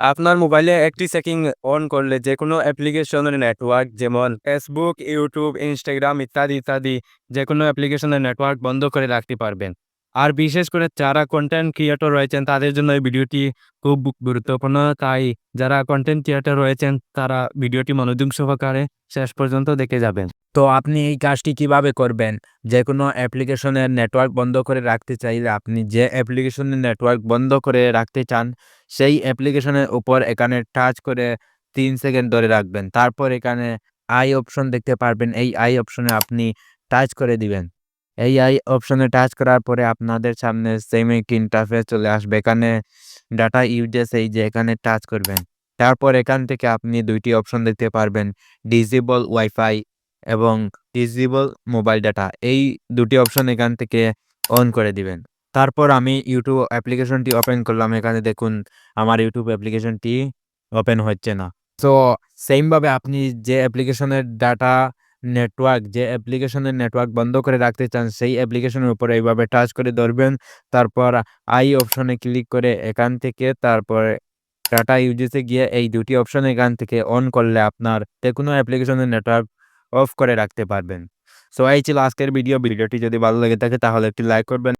আপনার মোবাইলে একটি সেটিং অন করলে যে কোনো অ্যাপ্লিকেশনের নেটওয়ার্ক যেমন ফেসবুক, ইউটিউব, ইনস্টাগ্রাম ইত্যাদি, ইত্যাদি যে কোনো অ্যাপ্লিকেশনের নেটওয়ার্ক বন্ধ করে রাখতে পারবেন। আর বিশেষ করে যারা কন্টেন্ট ক্রিয়েটর রয়েছেন তাদের জন্য এই ভিডিওটি খুব গুরুত্বপূর্ণ। তাই যারা কন্টেন্ট ক্রিয়েটর রয়েছেন তারা ভিডিওটি মনোযোগ সহকারে শেষ পর্যন্ত দেখে যাবেন। তো আপনি এই কাজটি কীভাবে করবেন? যেকোনো অ্যাপ্লিকেশনের নেটওয়ার্ক বন্ধ করে রাখতে চাইলে আপনি যে অ্যাপ্লিকেশনের নেটওয়ার্ক বন্ধ করে রাখতে চান, সেই অ্যাপ্লিকেশনের উপর এখানে টাচ করে তিন সেকেন্ড ধরে রাখবেন। তারপর এখানে আই অপশন দেখতে পারবেন। এই আই অপশনে আপনি টাচ করে দিবেন। এই আই অপশনে টাচ করার পরে আপনাদের সামনে সেম একটি ইন্টারফেস চলে আসবে। এখানে ডাটা ইউজেস এই যে এখানে টাচ করবেন। তারপর এখান থেকে আপনি দুইটি অপশন দেখতে পারবেন। ডিসেবল ওয়াইফাই এবং ডিসেবল মোবাইল ডাটা। এই দুটি অপশন এখান থেকে অন করে দিবেন। তারপর আমি ইউটিউব অ্যাপ্লিকেশনটি ওপেন করলাম। এখানে দেখুন, আমার ইউটিউব অ্যাপ্লিকেশনটি ওপেন হচ্ছে না। সো সেম ভাবে আপনি যে অ্যাপ্লিকেশনের ডাটা নেটওয়ার্ক যে অ্যাপ্লিকেশনের নেটওয়ার্ক বন্ধ করে রাখতে চান, সেই অ্যাপ্লিকেশনের উপরে এইভাবে টাচ করে ধরবেন। তারপর আই অপশনে ক্লিক করে এখান থেকে তারপরে ডাটা ইউজেসে গিয়ে এই দুটি অপশন এখান থেকে অন করলে আপনার যে কোনো অ্যাপ্লিকেশনের নেটওয়ার্ক অফ করে রাখতে পারবেন। সো এই ছিল আজকের ভিডিও। ভিডিওটি যদি ভালো লেগে থাকে তাহলে একটি লাইক করবেন।